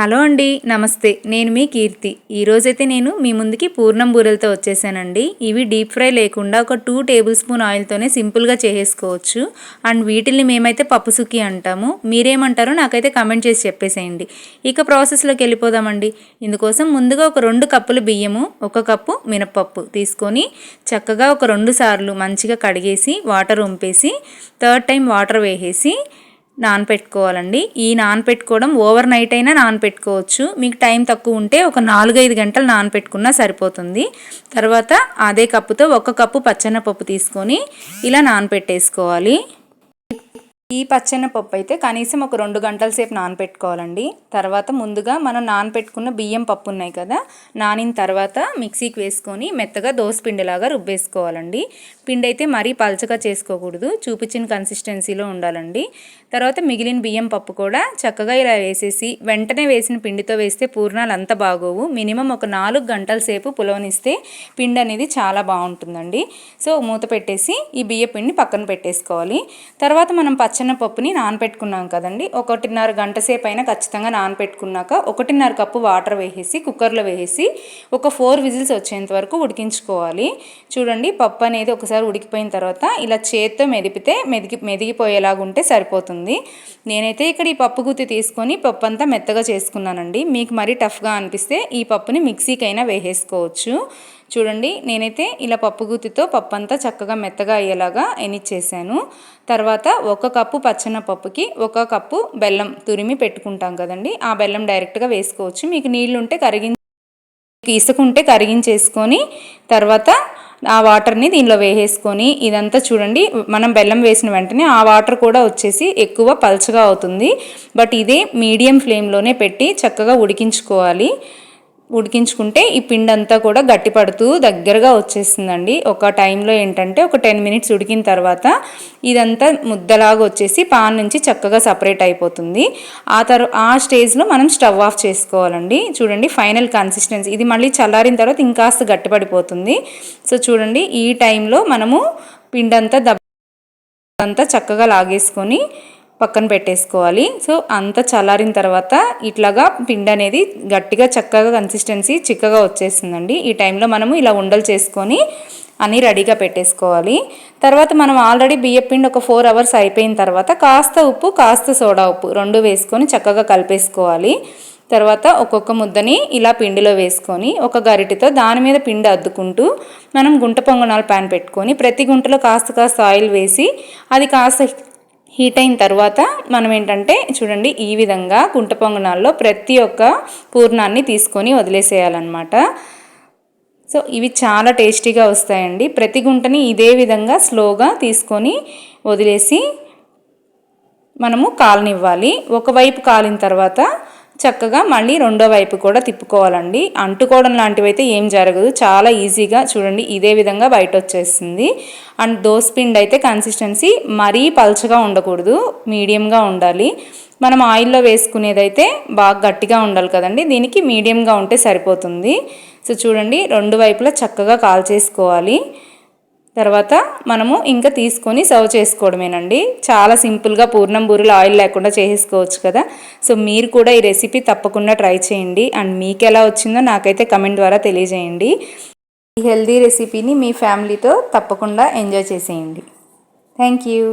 Hello అండి నమస్తే. నేను మీ కీర్తి. ఈరోజైతే నేను మీ ముందుకి పూర్ణం బూరెలతో వచ్చేసానండి. ఇవి డీప్ ఫ్రై లేకుండా ఒక టూ టేబుల్ స్పూన్ ఆయిల్తోనే సింపుల్గా చేసేసుకోవచ్చు. అండ్ వీటిల్ని మేమైతే పప్పు సుక్కి అంటాము. మీరేమంటారో నాకైతే కమెంట్ చేసి చెప్పేసేయండి. ఇక ప్రాసెస్లోకి వెళ్ళిపోదామండి. ఇందుకోసం ముందుగా ఒక రెండు కప్పులు బియ్యము ఒక కప్పు మినపప్పు తీసుకొని చక్కగా ఒక రెండు సార్లు మంచిగా కడిగేసి వాటర్ ఉంపేసి థర్డ్ టైం వాటర్ వేసేసి నానపెట్టుకోవాలండి. ఈ నానపెట్టుకోవడం ఓవర్ నైట్ అయినా నానపెట్టుకోవచ్చు. మీకు టైం తక్కువ ఉంటే ఒక నాలుగైదు గంటలు నానపెట్టుకున్నా సరిపోతుంది. తర్వాత అదే కప్పుతో ఒక కప్పు పచ్చనపప్పు తీసుకొని ఇలా నానపెట్టేసుకోవాలి. ఈ పచ్చని పప్పు అయితే కనీసం ఒక రెండు గంటల సేపు నానపెట్టుకోవాలండి. తర్వాత ముందుగా మనం నానపెట్టుకున్న బియ్యం పప్పు ఉన్నాయి కదా నానిన తర్వాత మిక్సీకి వేసుకొని మెత్తగా పిండిలాగా రుబ్బేసుకోవాలండి. పిండి అయితే మరీ పలచగా చేసుకోకూడదు చూపించిన కన్సిస్టెన్సీలో ఉండాలండి. తర్వాత మిగిలిన బియ్యం పప్పు కూడా చక్కగా ఇలా వేసేసి వెంటనే వేసిన పిండితో వేస్తే పూర్ణాలు అంత బాగోవు. మినిమం ఒక నాలుగు గంటల సేపు పులవనిస్తే పిండి అనేది చాలా బాగుంటుందండి. సో మూత పెట్టేసి ఈ బియ్య పిండిని పక్కన పెట్టేసుకోవాలి. తర్వాత మనం పచ్చ పప్పుని నానపెట్టుకున్నాం కదండి. ఒకటిన్నర గంట సేపు అయినా ఖచ్చితంగా నానపెట్టుకున్నాక ఒకటిన్నర కప్పు వాటర్ వేసేసి కుక్కర్లో వేసేసి ఒక ఫోర్ విజిల్స్ వచ్చేంత వరకు ఉడికించుకోవాలి. చూడండి పప్పు అనేది ఒకసారి ఉడికిపోయిన తర్వాత ఇలా చేత్తో మెదిపితే మెదిగి మెదిగిపోయేలాగా ఉంటే సరిపోతుంది. నేనైతే ఇక్కడ ఈ పప్పు గుత్తి తీసుకొని పప్పు అంతా మెత్తగా చేసుకున్నానండి. మీకు మరీ టఫ్గా అనిపిస్తే ఈ పప్పుని మిక్సీకైనా వేసేసుకోవచ్చు. చూడండి నేనైతే ఇలా పప్పు గుత్తితో పప్పు అంతా చక్కగా మెత్తగా అయ్యేలాగా ఎనిచ్చేసాను. తర్వాత ఒక కప్పు పచ్చనపప్పుకి ఒక కప్పు బెల్లం తురిమి పెట్టుకుంటాం కదండి ఆ బెల్లం డైరెక్ట్గా వేసుకోవచ్చు. మీకు నీళ్ళుంటే కరిగి ఇసుకుంటే కరిగించేసుకొని తర్వాత ఆ వాటర్ని దీనిలో వేసేసుకొని ఇదంతా చూడండి మనం బెల్లం వేసిన వెంటనే ఆ వాటర్ కూడా వచ్చేసి ఎక్కువ పల్చగా అవుతుంది. బట్ ఇదే మీడియం ఫ్లేమ్లోనే పెట్టి చక్కగా ఉడికించుకోవాలి. ఉడికించుకుంటే ఈ పిండి అంతా కూడా గట్టిపడుతూ దగ్గరగా వచ్చేసిందండి ఒక టైంలో ఏంటంటే ఒక టెన్ మినిట్స్ ఉడికిన తర్వాత ఇదంతా ముద్దలాగా వచ్చేసి పాన్ నుంచి చక్కగా సపరేట్ అయిపోతుంది. ఆ తర్ ఆ స్టేజ్లో మనం స్టవ్ ఆఫ్ చేసుకోవాలండి. చూడండి ఫైనల్ కన్సిస్టెన్సీ. ఇది మళ్ళీ చల్లారిన తర్వాత ఇంకాస్త గట్టిపడిపోతుంది. సో చూడండి ఈ టైంలో మనము పిండంతా దెబ్బ అంతా చక్కగా లాగేసుకొని పక్కన పెట్టేసుకోవాలి. సో అంత చల్లారిన తర్వాత ఇట్లాగా పిండి అనేది గట్టిగా చక్కగా కన్సిస్టెన్సీ చిక్కగా వచ్చేసిందండి. ఈ టైంలో మనము ఇలా ఉండలు చేసుకొని అన్నీ రెడీగా పెట్టేసుకోవాలి. తర్వాత మనం ఆల్రెడీ బియ్య పిండి ఒక ఫోర్ అవర్స్ అయిపోయిన తర్వాత కాస్త ఉప్పు కాస్త సోడా ఉప్పు రెండు వేసుకొని చక్కగా కలిపేసుకోవాలి. తర్వాత ఒక్కొక్క ముద్దని ఇలా పిండిలో వేసుకొని ఒక గరిటితో దాని మీద పిండి అద్దుకుంటూ మనం గుంట పొంగనాలు ప్యాన్ పెట్టుకొని ప్రతి గుంటలో కాస్త కాస్త ఆయిల్ వేసి అది కాస్త హీట్ అయిన తర్వాత మనం ఏంటంటే చూడండి ఈ విధంగా గుంట పొంగనాల్లో ప్రతి ఒక్క పూర్ణాన్ని తీసుకొని వదిలేసేయాలన్నమాట. సో ఇవి చాలా టేస్టీగా వస్తాయండి. ప్రతి గుంటని ఇదే విధంగా స్లోగా తీసుకొని వదిలేసి మనము కాలనివ్వాలి. ఒకవైపు కాలిన తర్వాత చక్కగా మళ్ళీ రెండో వైపు కూడా తిప్పుకోవాలండి. అంటుకోవడం లాంటివి అయితే ఏం జరగదు. చాలా ఈజీగా చూడండి ఇదే విధంగా బయట వచ్చేస్తుంది అండ్ దోసపిండి అయితే కన్సిస్టెన్సీ మరీ పల్చగా ఉండకూడదు మీడియంగా ఉండాలి. మనం ఆయిల్లో వేసుకునేదైతే బాగా గట్టిగా ఉండాలి కదండి. దీనికి మీడియంగా ఉంటే సరిపోతుంది. సో చూడండి రెండు వైపులా చక్కగా కాల్చేసుకోవాలి. తర్వాత మనము ఇంకా తీసుకొని సర్వ్ చేసుకోవడమేనండి. చాలా సింపుల్గా పూర్ణం బూరెలు ఆయిల్ లేకుండా చేసేసుకోవచ్చు కదా. సో మీరు కూడా ఈ రెసిపీ తప్పకుండా ట్రై చేయండి. అండ్ మీకు ఎలా వచ్చిందో నాకైతే కమెంట్ ద్వారా తెలియజేయండి. ఈ హెల్దీ రెసిపీని మీ ఫ్యామిలీతో తప్పకుండా ఎంజాయ్ చేసేయండి. Thank you.